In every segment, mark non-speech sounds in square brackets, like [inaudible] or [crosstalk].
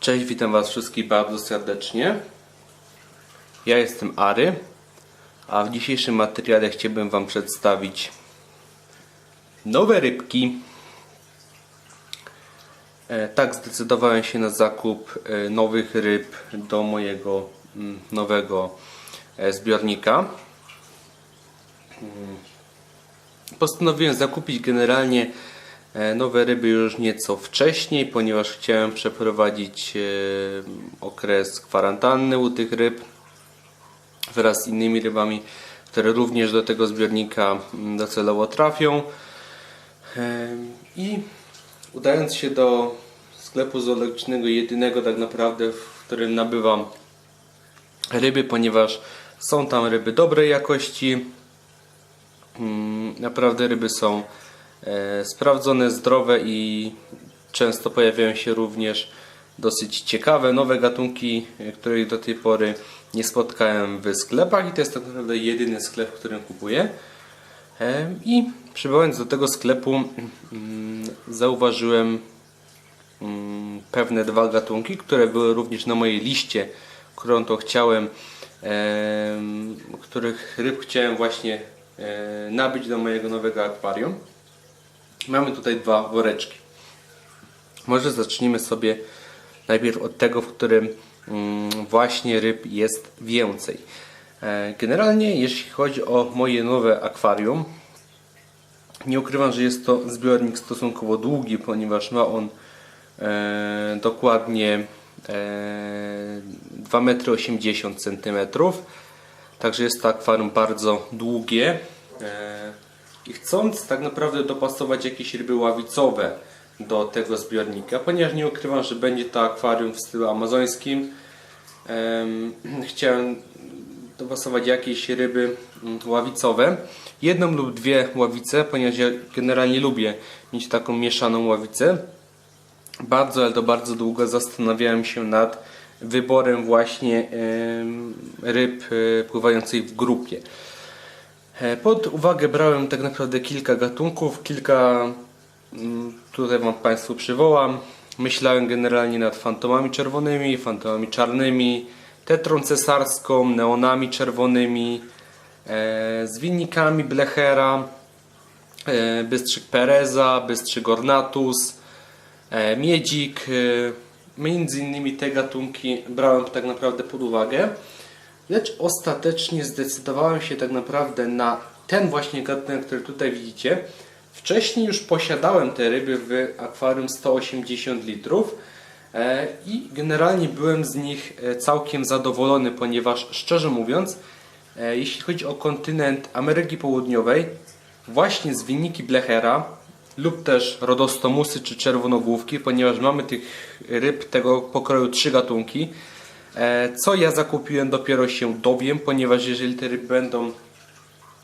Cześć, witam Was wszystkich bardzo serdecznie. Ja jestem Ary, a w dzisiejszym materiale chciałbym Wam przedstawić nowe rybki. E, tak, zdecydowałem się na zakup e, nowych ryb do mojego mm, nowego e, zbiornika. Mm. Postanowiłem zakupić generalnie nowe ryby już nieco wcześniej, ponieważ chciałem przeprowadzić e, okres kwarantanny u tych ryb wraz z innymi rybami, które również do tego zbiornika mm, docelowo trafią. Em, I udając się do sklepu zoologicznego, jedynego tak naprawdę, w którym nabywam ryby, ponieważ są tam ryby dobrej jakości. Mm, Naprawdę ryby są e, sprawdzone, zdrowe i często pojawiają się również dosyć ciekawe, nowe gatunki, e, których do tej pory nie spotkałem w sklepach i to jest tak naprawdę jedyny sklep, w którym kupuję. E, I przybywając do tego sklepu mm, zauważyłem mm, pewne dwa gatunki, które były również na mojej liście, którą to chciałem, em, których ryb chciałem właśnie e, nabyć do mojego nowego akwarium. Mamy tutaj dwa woreczki. Może zacznijmy sobie najpierw od tego, w którym mm, właśnie ryb jest więcej. E, Generalnie, jeśli chodzi o moje nowe akwarium, nie ukrywam, że jest to zbiornik stosunkowo długi, ponieważ ma on e, dokładnie e, 2,80 m. Także jest to akwarium bardzo długie. E, I chcąc tak naprawdę dopasować jakieś ryby ławicowe do tego zbiornika, ponieważ nie ukrywam, że będzie to akwarium w stylu amazońskim, em, [clears throat] chciałem dopasować jakieś ryby mm, ławicowe. Jedną lub dwie ławice, ponieważ ja generalnie lubię mieć taką mieszaną ławicę. Bardzo, ale to bardzo długo zastanawiałem się nad wyborem właśnie ryb e, pływających w grupie. E, Pod uwagę brałem tak naprawdę kilka gatunków, kilka mm, tutaj Wam Państwu przywołam. Myślałem generalnie nad fantomami czerwonymi, fantomami czarnymi, tetrą cesarską, neonami czerwonymi, e, zwinnikami Blechera, e, bystrzyk Pereza, bystrzyk Ornatus, e, miedzik. E, między innymi te gatunki brałem tak naprawdę pod uwagę. Lecz ostatecznie zdecydowałem się tak naprawdę na ten właśnie gatunek, który tutaj widzicie. Wcześniej już posiadałem te ryby w akwarium 180 litrów e, i generalnie byłem z nich e, całkiem zadowolony, ponieważ szczerze mówiąc, e, jeśli chodzi o kontynent Ameryki Południowej, właśnie zwiniki Blechera lub też rodostomusy czy czerwonogłówki, ponieważ mamy tych ryb tego pokroju trzy gatunki. E, Co ja zakupiłem dopiero się dowiem, ponieważ jeżeli te ryby będą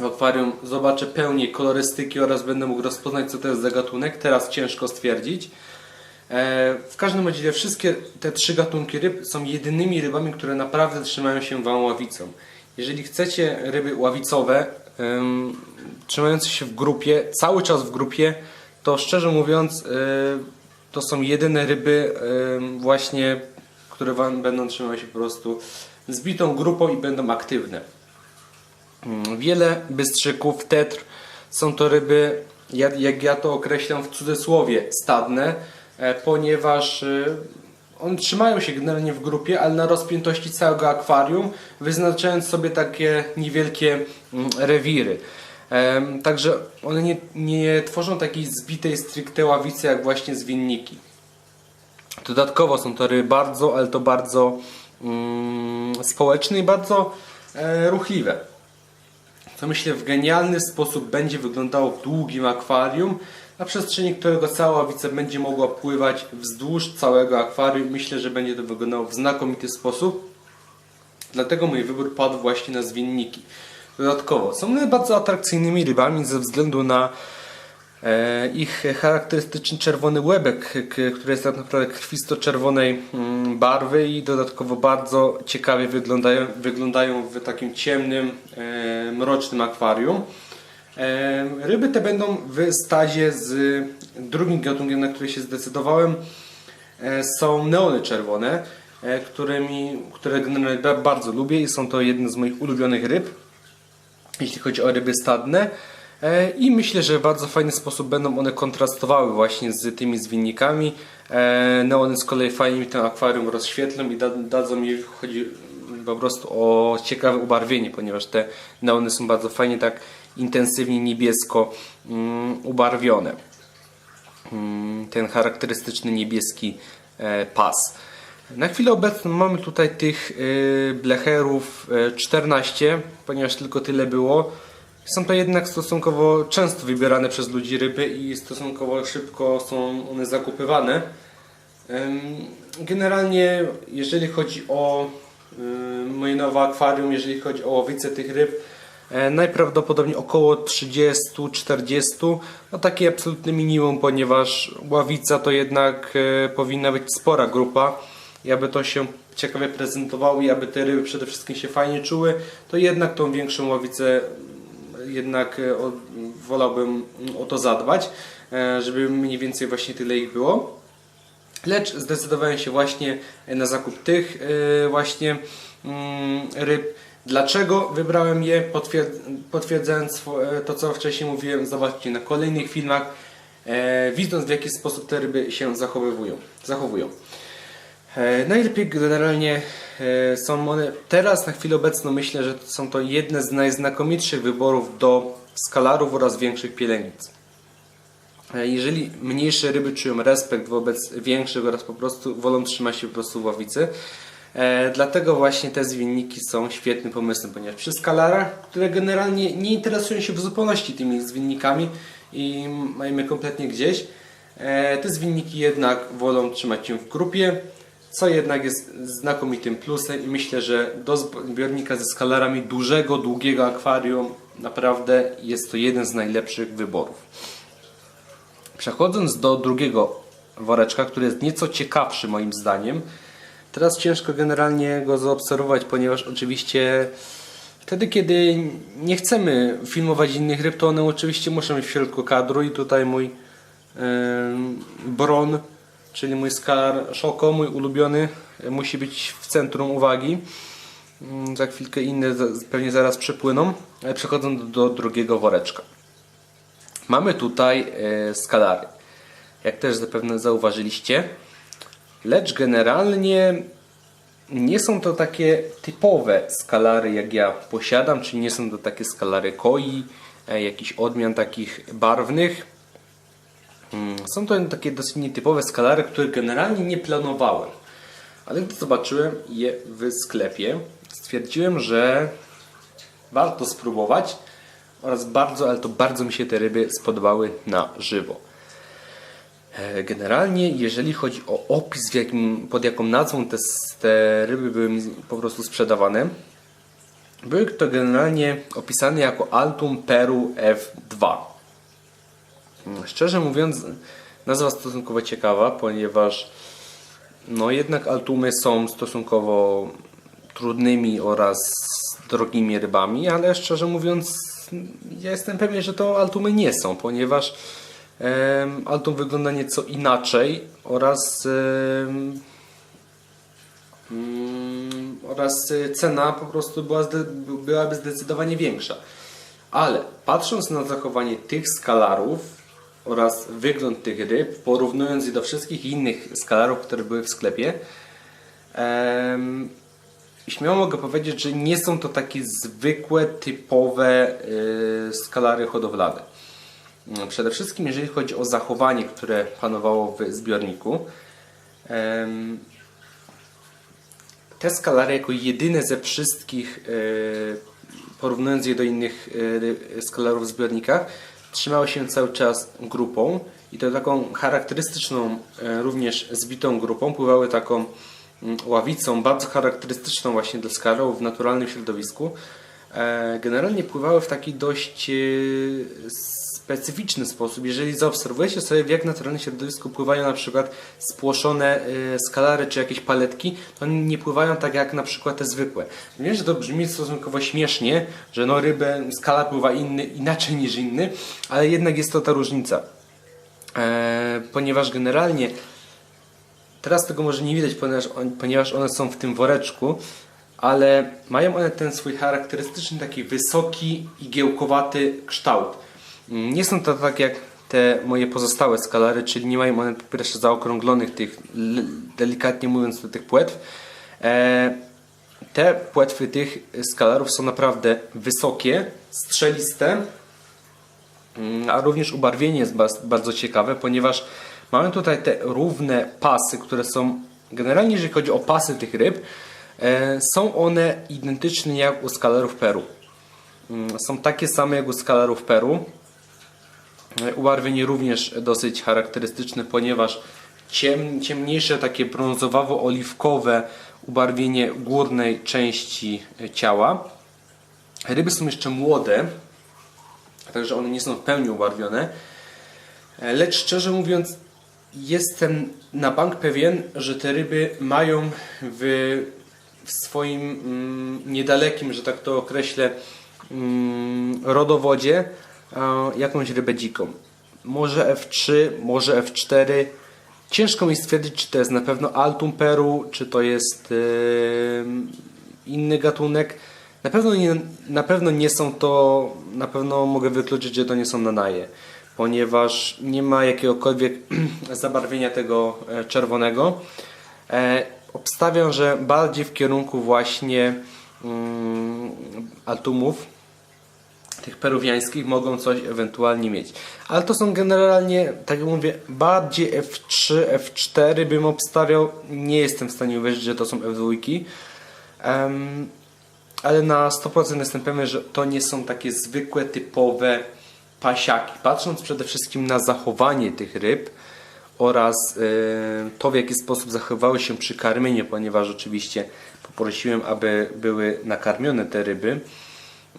w akwarium, zobaczę pełniej kolorystyki oraz będę mógł rozpoznać co to jest za gatunek. Teraz ciężko stwierdzić. E, W każdym razie wszystkie te trzy gatunki ryb są jedynymi rybami, które naprawdę trzymają się wam ławicą. Jeżeli chcecie ryby ławicowe, trzymające się w grupie, cały czas w grupie, to szczerze mówiąc, e, to są jedyne ryby właśnie, które będą trzymały się po prostu zbitą grupą i będą aktywne. Mm, Wiele bystrzyków, tetr są to ryby, ja- jak ja to określam w cudzysłowie, stadne, e, ponieważ e, one trzymają się generalnie w grupie, ale na rozpiętości całego akwarium, wyznaczając sobie takie niewielkie mm, rewiry. Także one nie, nie tworzą takiej zbitej stricte ławicy jak właśnie zwinniki. Dodatkowo są to ryby bardzo, ale to bardzo mm, społeczne i bardzo e, ruchliwe. Co myślę w genialny sposób będzie wyglądało w długim akwarium, na przestrzeni którego cała ławica będzie mogła pływać wzdłuż całego akwarium. Myślę, że będzie to wyglądało w znakomity sposób. Dlatego mój wybór padł właśnie na zwinniki. Dodatkowo są one bardzo atrakcyjnymi rybami ze względu na ich charakterystyczny czerwony łebek, który jest tak naprawdę krwisto-czerwonej mm, barwy i dodatkowo bardzo ciekawie wyglądają, wyglądają w takim ciemnym, e, mrocznym akwarium. E, Ryby te będą w stazie z drugim gatunkiem, na który się zdecydowałem. e, są neony czerwone, e, którymi, które generalnie ba- bardzo lubię i są to jedne z moich ulubionych ryb jeśli chodzi o ryby stadne. E, I myślę, że w bardzo fajny sposób będą one kontrastowały właśnie z tymi zwinnikami. E, Neony z kolei fajnie mi ten akwarium rozświetlą i da, dadzą mi chodzi po prostu o ciekawe ubarwienie, ponieważ te neony są bardzo fajnie tak intensywnie niebiesko mm, ubarwione. Mm, Ten charakterystyczny niebieski e, pas. Na chwilę obecną mamy tutaj tych blecherów y, 14, ponieważ tylko tyle było. Są to jednak stosunkowo często wybierane przez ludzi ryby i stosunkowo szybko są one zakupywane. Generalnie, jeżeli chodzi o moje nowe akwarium, jeżeli chodzi o łowicę tych ryb, e, najprawdopodobniej około 30-40. No takie absolutne minimum, ponieważ ławica to jednak e, powinna być spora grupa i aby to się ciekawie prezentowało i aby te ryby przede wszystkim się fajnie czuły, to jednak tą większą ławicę jednak e, wolałbym o to zadbać, e, żeby mniej więcej właśnie tyle ich było. Lecz zdecydowałem się właśnie na zakup tych e, właśnie mm, ryb. Dlaczego wybrałem je? Potwierd potwierdzając to, co wcześniej mówiłem, zobaczcie na kolejnych filmach, widząc w jaki sposób te ryby się zachowywują, zachowują. E, Najlepiej generalnie e, są one teraz na chwilę obecną myślę, że są to jedne z najznakomitszych wyborów do skalarów oraz większych pielęgnic. E, Jeżeli mniejsze ryby czują respekt wobec większych oraz po prostu wolą trzymać się po prostu w ławicy, e, dlatego właśnie te zwinniki są świetnym pomysłem, ponieważ przy skalarach, które generalnie nie interesują się w zupełności tymi zwinnikami i mają je kompletnie gdzieś, te zwinniki jednak wolą trzymać się w grupie, co jednak jest znakomitym plusem i myślę, że do zbiornika ze skalarami dużego, długiego akwarium naprawdę jest to jeden z najlepszych wyborów. Przechodząc do drugiego woreczka, który jest nieco ciekawszy moim zdaniem. Teraz ciężko generalnie go zaobserwować, ponieważ oczywiście wtedy, kiedy nie chcemy filmować innych ryb, to one oczywiście muszą być w środku kadru i tutaj mój em, bron, czyli mój skar szoko, mój ulubiony, e, musi być w centrum uwagi. Mm, Za chwilkę inne pewnie zaraz przepłyną. Ale Przechodząc do drugiego woreczka. Mamy tutaj e, skalary. Jak też zapewne zauważyliście. Lecz generalnie nie są to takie typowe skalary, jak ja posiadam, czyli nie są to takie skalary koi, e, jakichś odmian takich barwnych. Mm, Są to takie dosyć nietypowe skalary, które generalnie nie planowałem. Ale gdy zobaczyłem je w sklepie, stwierdziłem, że warto spróbować oraz bardzo, ale to bardzo mi się te ryby spodobały na żywo. E, Generalnie, jeżeli chodzi o opis, jakim, pod jaką nazwą te, te ryby były mi po prostu sprzedawane, były to generalnie opisane jako Altum Peru F2. Szczerze mówiąc, nazwa stosunkowo ciekawa, ponieważ no jednak altumy są stosunkowo trudnymi oraz drogimi rybami, ale szczerze mówiąc, ja jestem pewien, że to altumy nie są, ponieważ em, altum wygląda nieco inaczej oraz em, mm, oraz e, cena po prostu była zde, byłaby zdecydowanie większa. Ale patrząc na zachowanie tych skalarów oraz wygląd tych ryb, porównując je do wszystkich innych skalarów, które były w sklepie, śmiało mogę powiedzieć, że nie są to takie zwykłe, typowe y, skalary hodowlane. Przede wszystkim jeżeli chodzi o zachowanie, które panowało w zbiorniku, te skalary jako jedyne ze wszystkich, e, porównując je do innych ry- skalarów w zbiornikach, trzymały się cały czas grupą i to taką charakterystyczną, e, również zbitą grupą, pływały taką mm, ławicą, bardzo charakterystyczną właśnie dla skalarów w naturalnym środowisku. E, Generalnie pływały w taki dość e, specyficzny sposób. Jeżeli zaobserwujecie sobie w jak naturalnym środowisku pływają na przykład spłoszone e, skalary czy jakieś paletki, to one nie pływają tak jak na przykład te zwykłe. Wiem, że to brzmi stosunkowo śmiesznie, że no rybę, skala pływa inny, inaczej niż inny, ale jednak jest to ta różnica. E, ponieważ generalnie teraz tego może nie widać, ponieważ, on, ponieważ one są w tym woreczku, ale mają one ten swój charakterystyczny, taki wysoki, igiełkowaty kształt. Nie są to tak jak te moje pozostałe skalary, czyli nie mają one po pierwsze zaokrąglonych tych, delikatnie mówiąc, tych płetw. E, te płetwy tych skalarów są naprawdę wysokie, strzeliste, Mm, a również ubarwienie jest bardzo ciekawe, ponieważ mamy tutaj te równe pasy, które są generalnie, jeżeli chodzi o pasy tych ryb, e, są one identyczne jak u skalerów Peru. Mm, Są takie same jak u skalerów Peru. E, Ubarwienie również dosyć charakterystyczne, ponieważ ciem, ciemniejsze, takie brązowawo-oliwkowe ubarwienie górnej części e, ciała. Ryby są jeszcze młode, także one nie są w pełni ubarwione. E, Lecz szczerze mówiąc, jestem na bank pewien, że te ryby mają w, w swoim mm, niedalekim, że tak to określę, mm, rodowodzie jakąś rybę dziką. Może F3, może F4. Ciężko mi stwierdzić, czy to jest na pewno Altum Peru, czy to jest inny gatunek. Na pewno, nie, na pewno nie są to, na pewno mogę wykluczyć, że to nie są nanaje, ponieważ nie ma jakiegokolwiek [clears throat] zabarwienia tego e, czerwonego. E, obstawiam, że bardziej w kierunku właśnie mm, altumów, tych peruwiańskich mogą coś ewentualnie mieć. Ale to są generalnie, tak jak mówię, bardziej F3, F4 bym obstawiał. Nie jestem w stanie uwierzyć, że to są F2. Em, ale na 100% jestem pewien, że to nie są takie zwykłe, typowe pasiaki. Patrząc przede wszystkim na zachowanie tych ryb oraz e, to, w jaki sposób zachowały się przy karmieniu, ponieważ oczywiście poprosiłem, aby były nakarmione te ryby.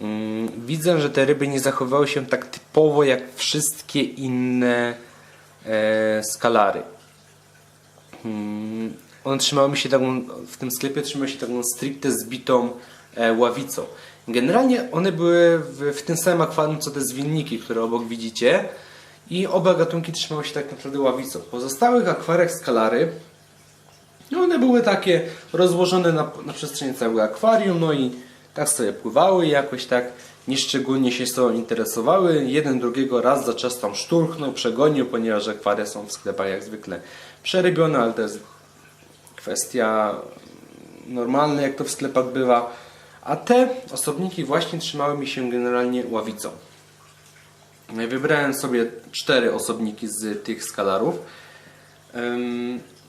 Mm, Widzę, że te ryby nie zachowały się tak typowo jak wszystkie inne e, skalary. Mm, One trzymały się taką, w tym sklepie trzymały się taką stricte zbitą e, ławicą. Generalnie one były w, w tym samym akwarium co te zwilniki, które obok widzicie i oba gatunki trzymały się tak naprawdę ławicą. W pozostałych akwariach skalary no one były takie rozłożone na, na przestrzeni całego akwarium, no i tak sobie pływały jakoś tak nieszczególnie się tą interesowały. Jeden drugiego raz za czas tam szturchnął, przegonił, ponieważ akwaria są w sklepach jak zwykle przerybione, ale to jest kwestia normalna, jak to w sklepach bywa. A te osobniki właśnie trzymały mi się generalnie ławicą. Wybrałem sobie cztery osobniki z tych skalarów.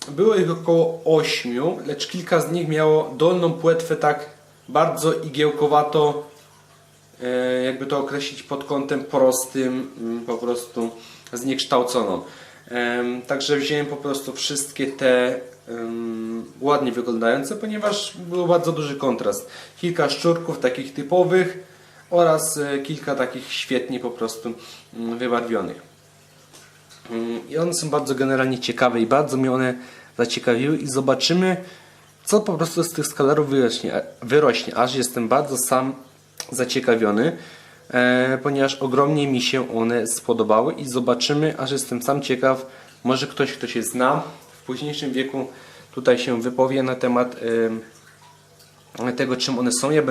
Było ich około 8, lecz kilka z nich miało dolną płetwę tak bardzo igiełkowato, e, jakby to określić pod kątem prostym, mm, po prostu zniekształconą. Także wziąłem po prostu wszystkie te ładnie wyglądające, ponieważ był bardzo duży kontrast. Kilka szczurków takich typowych oraz e, kilka takich świetnie po prostu mm, wybarwionych. Mm, I one są bardzo generalnie ciekawe i bardzo mnie one zaciekawiły i zobaczymy, co po prostu z tych skalarów wyrośnie, wyrośnie. Aż jestem bardzo sam zaciekawiony, e, ponieważ ogromnie mi się one spodobały i zobaczymy, aż jestem sam ciekaw, może ktoś, kto się zna w późniejszym wieku tutaj się wypowie na temat e, tego, czym one są. Ja